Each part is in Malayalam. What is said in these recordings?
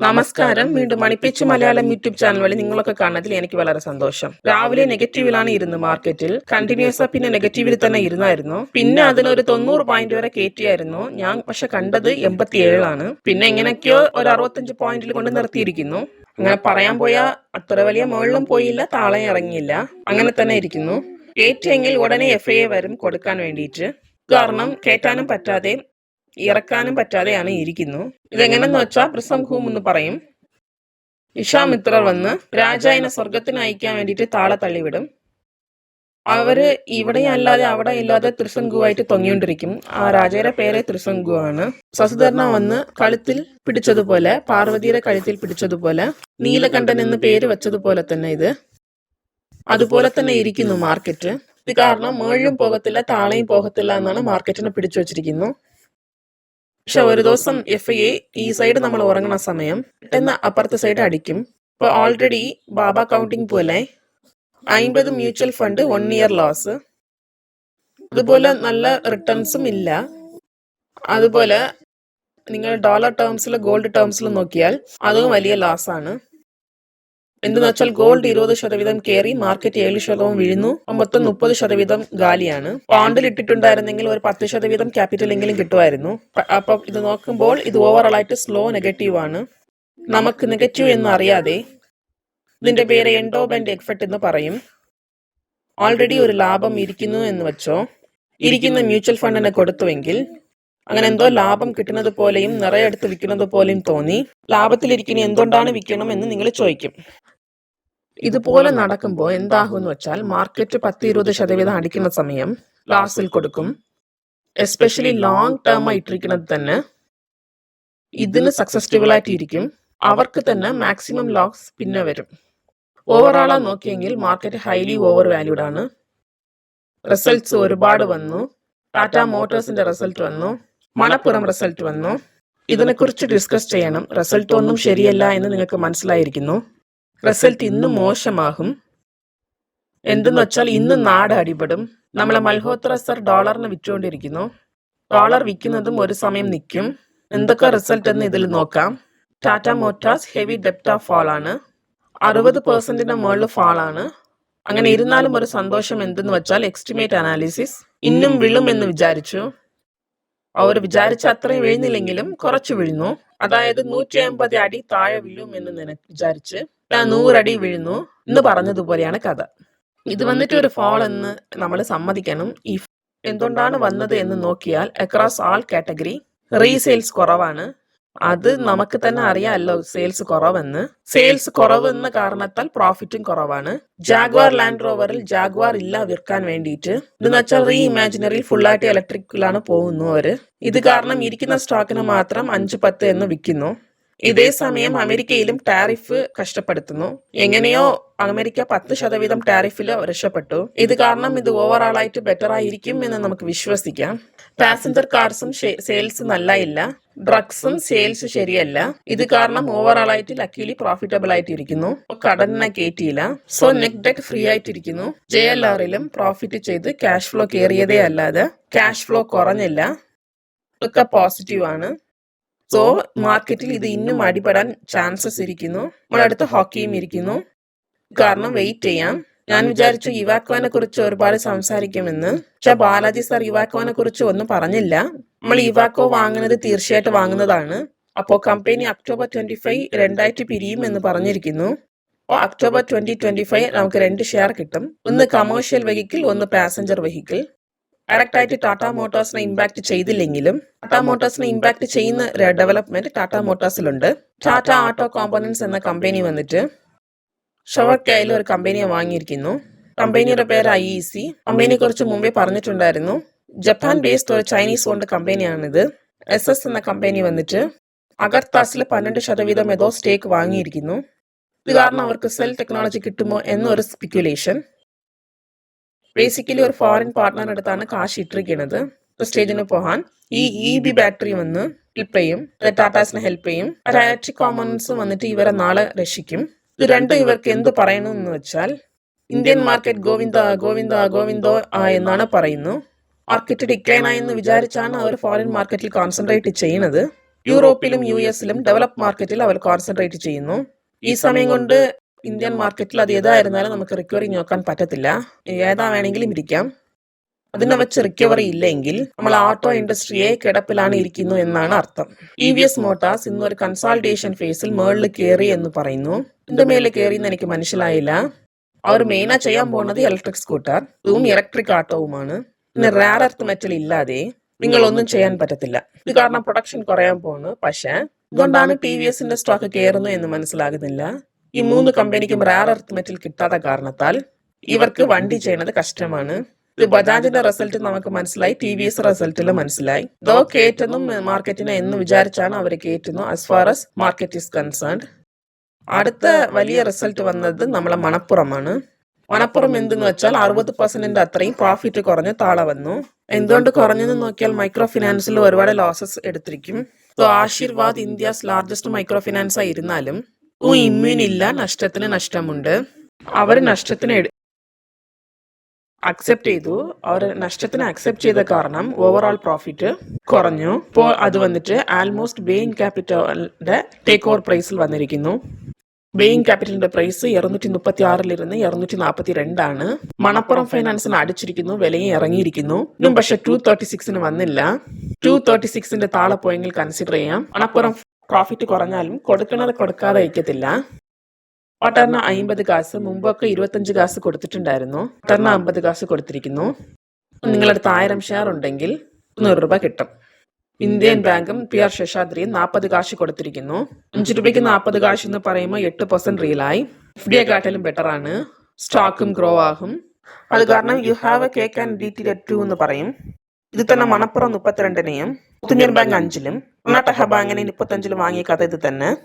നമസ്കാരം. വീണ്ടും മണിപ്പിച്ച് മലയാളം യൂട്യൂബ് ചാനൽ വഴി നിങ്ങളൊക്കെ കാണുന്നതിൽ എനിക്ക് വളരെ സന്തോഷം. രാവിലെ നെഗറ്റീവിലാണ് ഇരുന്ന് മാർക്കറ്റിൽ. കണ്ടിന്യൂസ് പിന്നെ നെഗറ്റീവിൽ തന്നെ ഇരുന്നായിരുന്നു. പിന്നെ അതിനൊരു തൊണ്ണൂറ് പോയിന്റ് വരെ കയറ്റിയായിരുന്നു ഞാൻ പക്ഷെ കണ്ടത് എൺപത്തിയേഴാണ്. പിന്നെ എങ്ങനെയൊക്കെയോ ഒരു അറുപത്തഞ്ച് പോയിന്റിൽ കൊണ്ട് നിർത്തിയിരിക്കുന്നു. അങ്ങനെ പറയാൻ പോയ അത്ര വലിയ മുകളിലും പോയില്ല താളെ ഇറങ്ങിയില്ല. അങ്ങനെ തന്നെ ഇരിക്കുന്നു. കയറ്റിയെങ്കിൽ ഉടനെ എഫ് ഐ എ വരും കൊടുക്കാൻ വേണ്ടിയിട്ട്. കാരണം കയറ്റാനും പറ്റാതെ ഇറക്കാനും പറ്റാതെയാണ് ഇരിക്കുന്നു. ഇതെങ്ങനെന്ന് വെച്ചാൽ പ്രിസം എന്ന് പറയും. ഇഷാമിത്രർ വന്ന് രാജാവിനെ സ്വർഗത്തിന് അയക്കാൻ വേണ്ടിയിട്ട് താളെ തള്ളിവിടും. അവർ ഇവിടെ അല്ലാതെ അവിടെ ഇല്ലാതെ ത്രിസംഗുവായിട്ട് തൊങ്ങിക്കൊണ്ടിരിക്കും. ആ രാജയുടെ പേര് ത്രിസംഗു ആണ് സസുധർണ വന്ന് കഴുത്തിൽ പിടിച്ചതുപോലെ പാർവതിയുടെ കഴുത്തിൽ പിടിച്ചതുപോലെ നീലകണ്ഠൻ എന്ന് പേര് വെച്ചതുപോലെ തന്നെ ഇത്. അതുപോലെ തന്നെ ഇരിക്കുന്നു മാർക്കറ്റ്. ഇത് കാരണം മേളിലും പോകത്തില്ല താളയും പോകത്തില്ല എന്നാണ് മാർക്കറ്റിനെ പിടിച്ചു വച്ചിരിക്കുന്നു. പക്ഷെ ഒരു ദിവസം എഫ് ഐ ഈ സൈഡ് നമ്മൾ ഉറങ്ങണ സമയം പെട്ടെന്ന് അപ്പുറത്തെ സൈഡ് അടിക്കും. ഇപ്പൊ ഓൾറെഡി ബാബ കൗണ്ടിങ് പോലെ അമ്പത് mutual fund one year loss അതുപോലെ നല്ല റിട്ടേൺസും ഇല്ല. അതുപോലെ നിങ്ങൾ ഡോളർ ടേംസിൽ ഗോൾഡ് ടേംസിൽ നോക്കിയാൽ അതും വലിയ ലോസ് ആണ്. എന്തെന്ന് വെച്ചാൽ ഗോൾഡ് ഇരുപത് ശതവീതം കയറി മാർക്കറ്റ് ഏഴ് ശതവും വീഴുന്നു. മൊത്തം മുപ്പത് ശതവീതം ഗാലിയാണ് പാണ്ടിൽ ഇട്ടിട്ടുണ്ടായിരുന്നെങ്കിൽ ഒരു പത്ത് ശതവീതം ക്യാപിറ്റൽ എങ്കിലും കിട്ടുമായിരുന്നു. അപ്പൊ ഇത് നോക്കുമ്പോൾ ഇത് ഓവറോൾ ആയിട്ട് സ്ലോ നെഗറ്റീവ് ആണ്. നമുക്ക് നെഗറ്റീവ് എന്ന് അറിയാതെ ഇതിന്റെ പേര് എൻഡോബെൻഡ് എഫക്റ്റ് എന്ന് പറയും. ഓൾറെഡി ഒരു ലാഭം ഇരിക്കുന്നു എന്ന് വെച്ചോ ഇരിക്കുന്ന മ്യൂച്വൽ ഫണ്ടിനെ കൊടുത്തുവെങ്കിൽ അങ്ങനെ എന്തോ ലാഭം കിട്ടുന്നത് പോലെയും നിറയെ എടുത്ത് വിൽക്കുന്നത് പോലെയും തോന്നി. ലാഭത്തിലിരിക്കുന്ന എന്തുകൊണ്ടാണ് വിൽക്കണം എന്ന് നിങ്ങൾ ചോദിക്കും. ഇതുപോലെ നടക്കുമ്പോൾ എന്താകും എന്ന് വെച്ചാൽ മാർക്കറ്റ് പത്ത് ഇരുപത് ശതവീതം അടിക്കുന്ന സമയം ലാസിൽ കൊടുക്കും. എസ്പെഷ്യലി ലോങ് ടേം ആയിട്ടിരിക്കുന്നത് തന്നെ ഇതിന് സക്സസ്ഫുൾ ആയിട്ടിരിക്കും അവർക്ക് തന്നെ മാക്സിമം ലോസ് പിന്നെ വരും. ഓവറോളാ നോക്കിയെങ്കിൽ മാർക്കറ്റ് ഹൈലി ഓവർ വാല്യൂഡ് ആണ്. റിസൾട്ട്സ് ഒരുപാട് വന്നു. ടാറ്റ മോട്ടോഴ്സിന്റെ റിസൾട്ട് വന്നു. മണപ്പുറം റിസൾട്ട് വന്നു. ഇതിനെക്കുറിച്ച് ഡിസ്കസ് ചെയ്യണം. റിസൾട്ട് ഒന്നും ശരിയല്ല എന്ന് നിങ്ങൾക്ക് മനസ്സിലായിരിക്കുന്നു. റിസൾട്ട് ഇന്ന് മോശമാകും. എന്തെന്ന് വെച്ചാൽ ഇന്ന് നാട് അടിപെടും. നമ്മളെ മൽഹോത്ര സർ ഡോളറിന് വിറ്റുകൊണ്ടിരിക്കുന്നു. ഡോളർ വിൽക്കുന്നതും ഒരു സമയം നിൽക്കും. എന്തൊക്കെ റിസൾട്ട് എന്ന് ഇതിൽ നോക്കാം. ടാറ്റ മോട്ടാസ് ഹെവി ഡെപ്റ്റ് ഓഫ് ഫാൾ ആണ് അറുപത് പെർസെന്റിന് മുകളിൽ ഫാൾ ആണ് അങ്ങനെ ഇരുന്നാലും ഒരു സന്തോഷം എന്തെന്ന് വെച്ചാൽ എക്സ്റ്റിമേറ്റ് അനാലിസിസ്. ഇന്നും വിളും എന്ന് വിചാരിച്ചു. അവർ വിചാരിച്ച അത്രയും വീഴുന്നില്ലെങ്കിലും കുറച്ച് വീഴുന്നു. അതായത് നൂറ്റി അമ്പത് അടി താഴെ വീഴും എന്ന് നിനക്ക് വിചാരിച്ച് ഞാൻ നൂറടി വീഴുന്നു എന്ന് പറഞ്ഞതുപോലെയാണ് കഥ. ഇത് വന്നിട്ട് ഒരു ഫോൾ എന്ന് നമ്മൾ സമ്മതിക്കണം. ഈ എന്തുകൊണ്ടാണ് വന്നത് എന്ന് നോക്കിയാൽ അക്രോസ് ആൾ കാറ്റഗറി റീസെയിൽസ് കുറവാണ്. അത് നമുക്ക് തന്നെ അറിയാമല്ലോ സെയിൽസ് കുറവെന്ന്. സെയിൽസ് കുറവെന്ന കാരണത്താൽ പ്രോഫിറ്റും കുറവാണ്. ജാഗ്വാർ ലാൻഡ് റോവറിൽ ജാഗ്വാർ ഇല്ല വിൽക്കാൻ വേണ്ടിയിട്ട്. എന്ന് വെച്ചാൽ റീ ഇമാജിനറിയിൽ ഫുള്ളായിട്ട് ഇലക്ട്രിക്കിലാണ് പോകുന്നു അവർ ഇത് കാരണം ഇരിക്കുന്ന സ്റ്റോക്കിന് മാത്രം അഞ്ച് പത്ത് എന്ന് വിൽക്കുന്നു. ഇതേ സമയം അമേരിക്കയിലും ടാരിഫ് കഷ്ടപ്പെടുത്തുന്നു. എങ്ങനെയോ അമേരിക്ക പത്ത് ശതവീതം ടാരിഫിൽ രക്ഷപ്പെട്ടു. ഇത് കാരണം ഇത് ഓവറോൾ ആയിട്ട് ബെറ്റർ ആയിരിക്കും എന്ന് നമുക്ക് വിശ്വസിക്കാം. പാസഞ്ചർ കാർസും സെയിൽസ് നല്ല ഇല്ല ഡ്രഗ്സും സെയിൽസ് ശരിയല്ല. ഇത് കാരണം ഓവറോൾ ആയിട്ട് ലക്കിലി പ്രോഫിറ്റബിൾ ആയിട്ട് ഇരിക്കുന്നു കടലിനെ കയറ്റിയില്ല സോ നെറ്റ് ഡെറ്റ് ഫ്രീ ആയിട്ടിരിക്കുന്നു. ജെ എൽ ആറിലും പ്രോഫിറ്റ് ചെയ്ത് ക്യാഷ് ഫ്ലോ കയറിയതേ അല്ലാതെ ക്യാഷ് ഫ്ലോ കുറഞ്ഞില്ല. ഒക്കെ പോസിറ്റീവ് ആണ്. സോ മാർക്കറ്റിൽ ഇത് ഇന്നും അടിപെടാൻ ചാൻസസ് ഇരിക്കുന്നു. നമ്മുടെ അടുത്ത് ഹോക്കിയും ഇരിക്കുന്നു. കാരണം വെയിറ്റ് ചെയ്യാം. ഞാൻ വിചാരിച്ചു യുവാക്കുവാനെ കുറിച്ച് ഒരുപാട് സംസാരിക്കുമെന്ന്. പക്ഷെ ബാലാജി സാർ യുവാക്കുവാനെ കുറിച്ച് ഒന്നും പറഞ്ഞില്ല. നമ്മൾ യുവാക്കോ വാങ്ങുന്നത് തീർച്ചയായിട്ടും വാങ്ങുന്നതാണ്. അപ്പോ കമ്പനി അക്ടോബർ ട്വന്റി ഫൈവ് രണ്ടായിട്ട് പിരിയും എന്ന് പറഞ്ഞിരിക്കുന്നു. അപ്പോൾ അക്ടോബർ ട്വന്റി ട്വന്റി ഫൈവ് നമുക്ക് രണ്ട് ഷെയർ കിട്ടും. ഒന്ന് കമേഴ്ഷ്യൽ വെഹിക്കിൾ ഒന്ന് പാസഞ്ചർ വെഹിക്കിൾ ഡയറക്റ്റ് ആയിട്ട് ടാറ്റ മോട്ടോഴ്സിനെ ഇമ്പാക്ട് ചെയ്തില്ലെങ്കിലും ടാറ്റ മോട്ടോഴ്സിനെ ഇമ്പാക്ട് ചെയ്യുന്ന ഡെവലപ്മെന്റ് ടാറ്റ മോട്ടോഴ്സിലുണ്ട് ടാറ്റ ആട്ടോ കോമ്പണൻസ് എന്ന കമ്പനി വന്നിട്ട് ഷവർക്കയിൽ ഒരു കമ്പനിയെ വാങ്ങിയിരിക്കുന്നു. കമ്പനിയുടെ പേര് ഐ ഇ സി കമ്പനിയെ കുറിച്ച് മുമ്പേ പറഞ്ഞിട്ടുണ്ടായിരുന്നു. ജപ്പാൻ ബേസ്ഡ് ഒരു ചൈനീസ് ഓൺഡ് കമ്പനിയാണിത് എസ് എസ് എന്ന കമ്പനി വന്നിട്ട് അഗർത്താസിൽ പന്ത്രണ്ട് ശതവീതം ഏതോ സ്റ്റേക്ക് വാങ്ങിയിരിക്കുന്നു. ഇത് കാരണം അവർക്ക് സെൽ ടെക്നോളജി കിട്ടുമോ എന്നൊരു സ്പെക്യുലേഷൻ ബേസിക്കലി ഒരു ഫോറിൻ പാർട്ട്ണർ അടുത്താണ് കാശ് ഇട്ടിരിക്കുന്നത്. സ്റ്റേജിന് പോകാൻ ഈ ഇ ബി ബാറ്ററി വന്ന് ഹെൽപ്പ് ചെയ്യും. ടാറ്റാസിനെ ഹെൽപ്പ് ചെയ്യും. ഇലക്ട്രിക് കോമൺസ് വന്നിട്ട് ഇവരെ നാളെ രക്ഷിക്കും. ഇത് രണ്ടും ഇവർക്ക് എന്ത് പറയണമെന്ന് വെച്ചാൽ ഇന്ത്യൻ മാർക്കറ്റ് ഗോവിന്ദ ഗോവിന്ദ ഗോവിന്ദോ എന്നാണ് പറയുന്നു. മാർക്കറ്റ് ഡിക്ലൈൻ ആയെന്ന് വിചാരിച്ചാണ് അവർ ഫോറിൻ മാർക്കറ്റിൽ കോൺസെൻട്രേറ്റ് ചെയ്യുന്നത്. യൂറോപ്പിലും യു എസിലും ഡെവലപ്പ് മാർക്കറ്റിൽ അവർ കോൺസെൻട്രേറ്റ് ചെയ്യുന്നു. ഈ സമയം കൊണ്ട് ഇന്ത്യൻ മാർക്കറ്റിൽ അത് ഏതായിരുന്നാലും നമുക്ക് റിക്കവറി നോക്കാൻ പറ്റത്തില്ല. ഏതാ വേണമെങ്കിലും ഇരിക്കാം. അതിനെ വെച്ച് റിക്കവറി ഇല്ലെങ്കിൽ നമ്മൾ ഓട്ടോ ഇൻഡസ്ട്രിയെ കിടപ്പിലാണ് ഇരിക്കുന്നു എന്നാണ് അർത്ഥം. ഇ വി എസ് മോട്ടാർസ് ഇന്ന് ഒരു കൺസൾട്ടേഷൻ ഫേസിൽ മേളിൽ കയറി എന്ന് പറയുന്നു. എന്റെ മേലെ കയറി എന്ന് എനിക്ക് മനസ്സിലായില്ല. അവർ മെയിനാ ചെയ്യാൻ പോകുന്നത് ഇലക്ട്രിക് സ്കൂട്ടർ ഇതും ഇലക്ട്രിക് ഓട്ടോവുമാണ് പിന്നെ റയർ എർത്ത് മെറ്റൽ ഇല്ലാതെ നിങ്ങൾ ഒന്നും ചെയ്യാൻ പറ്റത്തില്ല. ഇത് കാരണം പ്രൊഡക്ഷൻ കുറയാൻ പോകുന്നു പക്ഷേ ഇതുകൊണ്ടാണ് ടി വി എസിന്റെ സ്റ്റോക്ക് കയറുന്നു എന്ന് മനസ്സിലാകുന്നില്ല. ഈ മൂന്ന് കമ്പനിക്കും റയർ എർത്ത് മെറ്റൽ കിട്ടാത്ത കാരണത്താൽ ഇവർക്ക് വണ്ടി ചെയ്യുന്നത് കഷ്ടമാണ്. ഇത് ബജാജിന്റെ റിസൾട്ട് നമുക്ക് മനസ്സിലായി ടി വി എസ് റിസൾട്ടിൽ മനസ്സിലായി. ദോ കേറ്റുന്നു മാർക്കറ്റിനെ എന്ന് വിചാരിച്ചാണ് അവർ കേറ്റുന്നു as far as market is concerned അടുത്ത വലിയ റിസൾട്ട് വന്നത് നമ്മളെ മണപ്പുറമാണ്. മണപ്പുറം എന്തെന്ന് വെച്ചാൽ അറുപത് പെർസെന്റിന്റെ അത്രയും പ്രോഫിറ്റ് കുറഞ്ഞ് താളെ വന്നു. എന്തുകൊണ്ട് കുറഞ്ഞെന്ന് നോക്കിയാൽ മൈക്രോ ഫിനാൻസിൽ ഒരുപാട് losses എടുത്തിരിക്കും. So Ashirvad India's largest micro finance ആയിരുന്നാലും ഇമ്മ്യൂൺ ഇല്ല നഷ്ടത്തിന് നഷ്ടമുണ്ട്. അവർ നഷ്ടത്തിന് അക്സെപ്റ്റ് ചെയ്തു. അവർ നഷ്ടത്തിന് അക്സെപ്റ്റ് ചെയ്ത കാരണം ഓവറോൾ പ്രോഫിറ്റ് കുറഞ്ഞു. ഇപ്പോൾ അത് വന്നിട്ട് ആൽമോസ്റ്റ് ബെയിൻ ക്യാപിറ്റലിന്റെ ടേക്ക് ഓവർ പ്രൈസിൽ വന്നിരിക്കുന്നു. ബെയിൻ ക്യാപിറ്റലിന്റെ പ്രൈസ് ഇരുന്നൂറ്റി മുപ്പത്തി ആറിലിരുന്ന് ഇരുന്നൂറ്റി നാൽപ്പത്തി രണ്ടാണ് മണപ്പുറം ഫൈനാൻസിന് അടിച്ചിരിക്കുന്നു വിലയും ഇറങ്ങിയിരിക്കുന്നു. ഇന്നും പക്ഷെ ടു തേർട്ടി സിക്സിന് വന്നില്ല. ടു തേർട്ടി സിക്സിന്റെ താളെ പോയെങ്കിൽ കൺസിഡർ ചെയ്യാം. മണപ്പുറം പ്രോഫിറ്റ് കുറഞ്ഞാലും കൊടുക്കുന്നത് കൊടുക്കാതെ വയ്ക്കത്തില്ല ഓട്ടറിന് അമ്പത് കാസ് മുമ്പൊക്കെ ഇരുപത്തഞ്ച് കാസ് കൊടുത്തിട്ടുണ്ടായിരുന്നു. ഓട്ടറിന് അമ്പത് കാസ് കൊടുത്തിരിക്കുന്നു. നിങ്ങളടുത്ത് ആയിരം ഷെയർ ഉണ്ടെങ്കിൽ നൂറ് രൂപ കിട്ടും. ഇന്ത്യൻ ബാങ്കും പി ആർ ശേഷാദ്രിയും നാൽപ്പത് കാശ് കൊടുത്തിരിക്കുന്നു. അഞ്ച് രൂപയ്ക്ക് നാൽപ്പത് കാശ് എന്ന് പറയുമ്പോൾ എട്ട് പെർസെന്റ് റീലായി എഫ് ഡി കാട്ടിലും ബെറ്റർ ആണ്. സ്റ്റോക്കും ഗ്രോ ആകും. അത് കാരണം you have a cake and eat it too എന്ന് പറയും. ഇത് തന്നെ മണപ്പുറം മുപ്പത്തിരണ്ടിനെയും ഇന്ത്യൻ ബാങ്ക് അഞ്ചിലും. കർണാടക ബാങ്കിനെ മുപ്പത്തഞ്ചിൽ വാങ്ങിയ കഥ ഇത് തന്നെ.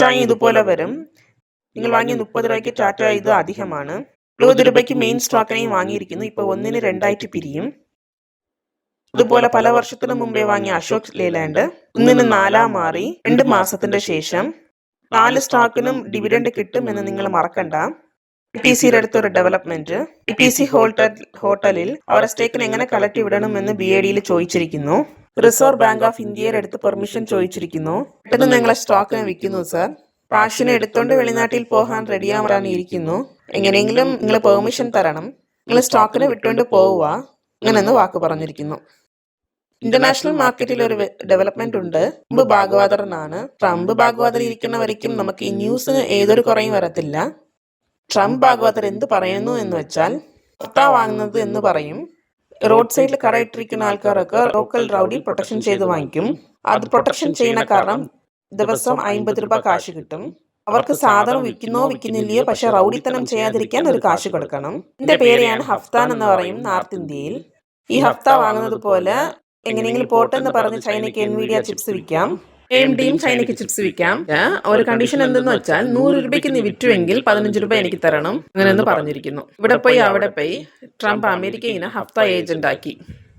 ചായ ഇതുപോലെ വരും. നിങ്ങൾ വാങ്ങിയ മുപ്പത് രൂപയ്ക്ക് ടാറ്റ ഇത് അധികമാണ്. എഴുപത് രൂപയ്ക്ക് മെയിൻ സ്റ്റോക്കിനെയും വാങ്ങിയിരിക്കുന്നു. ഇപ്പൊ ഒന്നിന് രണ്ടായിട്ട് പിരിയും. അതുപോലെ പല വർഷത്തിനു മുമ്പേ വാങ്ങിയ അശോക് ലേലാൻഡ്. ഒന്നിന് നാലാം മാറി രണ്ട് മാസത്തിന്റെ ശേഷം. നാല് സ്റ്റോക്കിനും ഡിവിഡൻഡ് കിട്ടും എന്ന് നിങ്ങൾ മറക്കണ്ട. ടി സിയുടെ അടുത്തൊരു ഡെവലപ്മെന്റ്. ടി സി ഹോട്ടൽ ഹോട്ടലിൽ അവരുടെ സ്റ്റേക്കിന് എങ്ങനെ കളക്ട് വിടണമെന്ന് ബി എ ഡിയിൽ ചോദിച്ചിരിക്കുന്നു. റിസർവ് ബാങ്ക് ഓഫ് ഇന്ത്യയുടെ അടുത്ത് പെർമിഷൻ ചോദിച്ചിരിക്കുന്നു. പെട്ടെന്ന് ഞങ്ങളെ സ്റ്റോക്കിനെ വിൽക്കുന്നു സർ പാഷിനെ എടുത്തോണ്ട് വെളിനാട്ടിൽ പോകാൻ റെഡിയാവാൻ ഇരിക്കുന്നു. എങ്ങനെയെങ്കിലും നിങ്ങൾ പെർമിഷൻ തരണം. നിങ്ങൾ സ്റ്റോക്കിനെ വിട്ടുകൊണ്ട് പോവുക. അങ്ങനെന്ന് വാക്ക് പറഞ്ഞിരിക്കുന്നു. ഇന്റർനാഷണൽ മാർക്കറ്റിൽ ഒരു ഡെവലപ്മെന്റ് ഉണ്ട്. ട്രംപ് ഭാഗവാദരനാണ് ട്രംപ് ഭാഗവാദർ ഇരിക്കുന്ന വരയ്ക്കും നമുക്ക് ഈ ന്യൂസിന് ഏതൊരു കുറയും വരത്തില്ല. ട്രംപ് ഭാഗവാദർ എന്ത് പറയുന്നു എന്ന് വെച്ചാൽ വാങ്ങുന്നത് എന്ന് പറയും. റോഡ് സൈഡിൽ കറയിട്ടിരിക്കുന്ന ആൾക്കാരൊക്കെ ലോക്കൽ റൗഡി പ്രൊട്ടക്ഷൻ ചെയ്ത് വാങ്ങിക്കും. അത് പ്രൊട്ടക്ഷൻ ചെയ്യുന്ന കാരണം ദിവസം അമ്പത് രൂപ കാശ് കിട്ടും. അവർക്ക് സാധനം വിൽക്കുന്നോ വിൽക്കുന്നില്ലയോ പക്ഷെ റൗഡിത്തനം ചെയ്യാതിരിക്കാൻ ഒരു കാശ് കൊടുക്കണം. എന്റെ പേരെയാണ് ഹഫ്താൻ എന്ന് പറയും നോർത്ത് ഇന്ത്യയിൽ. ഈ ഹഫ്ത വാങ്ങുന്നത് പോലെ എങ്ങനെയെങ്കിലും പോട്ടെന്ന് പറഞ്ഞ് ചൈനയ്ക്ക് എൻവിഡിയ ചിപ്സ് വിൽക്കാം. എം ഡിയും ചൈനയ്ക്ക് ചിപ്സ് വിൽക്കാം. ഒരു കണ്ടീഷൻ എന്തെന്ന് വെച്ചാൽ നൂറ് രൂപയ്ക്ക് നീ വിറ്റുവെങ്കിൽ പതിനഞ്ച് രൂപ എനിക്ക് തരണം. അങ്ങനെയെന്ന് പറഞ്ഞിരിക്കുന്നു. ഇവിടെ പോയി അവിടെ പോയി ട്രംപ് അമേരിക്കയിനെ ഹഫ്ത ഏജന്റ് ആക്കി.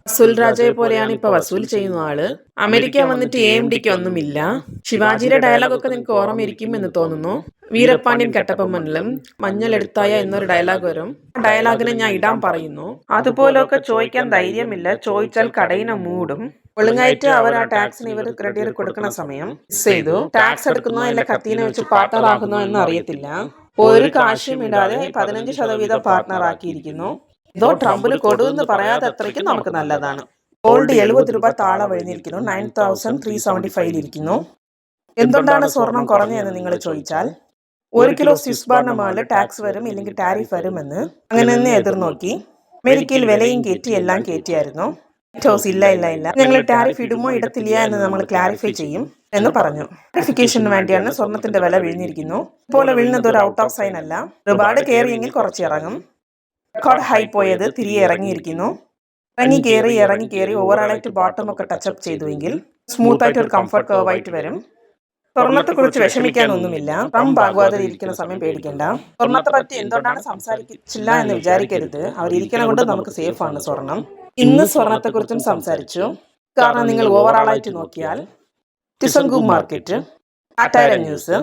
വസൂൽ രാജയെ പോലെയാണ് ഇപ്പൊ വസൂൽ ചെയ്യുന്ന ആൾ. അമേരിക്ക വന്നിട്ട് എ എം ഡിക്ക് ഒന്നുമില്ല. ശിവാജിയുടെ ഡയലോഗ് ഒക്കെ നിനക്ക് ഓർമ്മയിരിക്കും എന്ന് തോന്നുന്നു. വീരപ്പാണ്ഡ്യൻ കട്ടപ്പമ്മനിലും മഞ്ഞളെടുത്തായ എന്നൊരു ഡയലോഗ് വരും. ആ ഡയലോഗിനെ ഞാൻ ഇടാൻ പറയുന്നു. അതുപോലൊക്കെ ചോദിക്കാൻ ധൈര്യമില്ല. ചോദിച്ചാൽ കടയിനെ മൂടും ഒളുങ്ങായിട്ട് അവർ ആ ടാക്സിന് ഇവർ ക്രെഡിറ്റ് കൊടുക്കുന്ന സമയം ചെയ്തു. ടാക്സ് എടുക്കുന്നോ അല്ല കത്തീനെ വെച്ച് പാർട്ണർ ആക്കുന്നോ എന്ന് അറിയത്തില്ല ഒരു കാശും ഇടാതെ പതിനഞ്ച് ശതവീതം പാർട്ണർ ആക്കിയിരിക്കുന്നു. ഇതോ ട്രംപിന് കൊടുവെന്ന് പറയാതെ അത്രയ്ക്കും നമുക്ക് നല്ലതാണ്. ഗോൾഡ് എഴുപത് രൂപ താഴെ വഴിഞ്ഞിരിക്കുന്നു nine thousand three seventy five ഇരിക്കുന്നു. എന്തുകൊണ്ടാണ് സ്വർണം കുറഞ്ഞതെന്ന് നിങ്ങൾ ചോദിച്ചാൽ ഒരു കിലോ സ്വിസ് ബാറിന് മുകളിൽ ടാക്സ് വരും ഇല്ലെങ്കിൽ ടാരിഫ് വരുമെന്ന് അങ്ങനെ തന്നെ എതിർനോക്കി. അമേരിക്കയിൽ വിലയും കയറ്റി. എല്ലാം കയറ്റിയായിരുന്നു വൈറ്റ് ഹൗസ് ഇല്ല ഇല്ല. ഇല്ല ഞങ്ങൾ ടാരിഫ് ഇടുമോ ഇടത്തില്ല എന്ന് നമ്മൾ ക്ലാരിഫൈ ചെയ്യും എന്ന് പറഞ്ഞു. ക്ലാരിഫിക്കേഷന് വേണ്ടിയാണ് സ്വർണത്തിന്റെ വില വീഴ്ന്നിരിക്കുന്നു പോലെ വീഴുന്നത് ഒരു ഔട്ട് ഓഫ് സൈൻ അല്ല. ഒരുപാട് കയറിയെങ്കിൽ കുറച്ച് ഇറങ്ങും. റെക്കോർഡ് ഹൈ പോയത് തിരികെ ഇറങ്ങിയിരിക്കുന്നു. ഇറങ്ങി കയറി ഇറങ്ങി കയറി ഓവറാളായിട്ട് ബോട്ടം ഒക്കെ ടച്ചപ്പ് ചെയ്തുവെങ്കിൽ സ്മൂത്ത് ആയിട്ട് ഒരു കംഫർട്ട് കർവ് ആയിട്ട് വരും. സ്വർണത്തെ കുറിച്ച് വിഷമിക്കാനൊന്നുമില്ല ട്രംപ് ആകുവാതെ ഇരിക്കുന്ന സമയം പേടിക്കണ്ട. സ്വർണത്തെ പറ്റി എന്തുകൊണ്ടാണ് സംസാരിച്ചില്ല എന്ന് വിചാരിക്കരുത്. അവർ ഇരിക്കണ കൊണ്ട് നമുക്ക് സേഫാണ് സ്വർണം ഇന്ന് സ്വർണത്തെ കുറിച്ചും സംസാരിച്ചു. കാരണം നിങ്ങൾ ഓവറാളായിട്ട് നോക്കിയാൽ തിസങ്കു മാർക്കറ്റ് ടാറ്റയുടെ ന്യൂസ്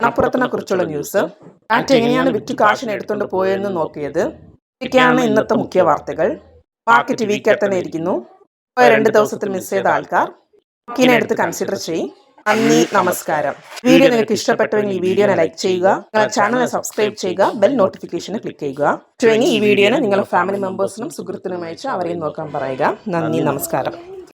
അപ്പുറത്തിനെ കുറിച്ചുള്ള ന്യൂസ് ആറ്റ എങ്ങനെയാണ് വിറ്റ് കാശിന് എടുത്തുകൊണ്ട് പോയതെന്ന് നോക്കിയത്? ഇതൊക്കെയാണ് ഇന്നത്തെ മുഖ്യ വാർത്തകൾ. മാർക്കറ്റ് വീക്കായി തന്നെ ഇരിക്കുന്നു. രണ്ട് ദിവസത്തിൽ മിസ് ചെയ്ത ആൾക്കാർ ഇതിനെ എടുത്ത് കൺസിഡർ ചെയ്യും. നന്ദി നമസ്കാരം. വീഡിയോ നിങ്ങൾക്ക് ഇഷ്ടപ്പെട്ടുവെങ്കിൽ ഈ വീഡിയോനെ ലൈക്ക് ചെയ്യുക. നിങ്ങളുടെ ചാനൽ സബ്സ്ക്രൈബ് ചെയ്യുക. ബെൽ നോട്ടിഫിക്കേഷന് ക്ലിക്ക് ചെയ്യുക. ഈ വീഡിയോനെ നിങ്ങളുടെ ഫാമിലി മെമ്പേഴ്സിനും സുഹൃത്തിനും അയച്ച് അവരെയും നോക്കാൻ പറയുക. നന്ദി. നമസ്കാരം.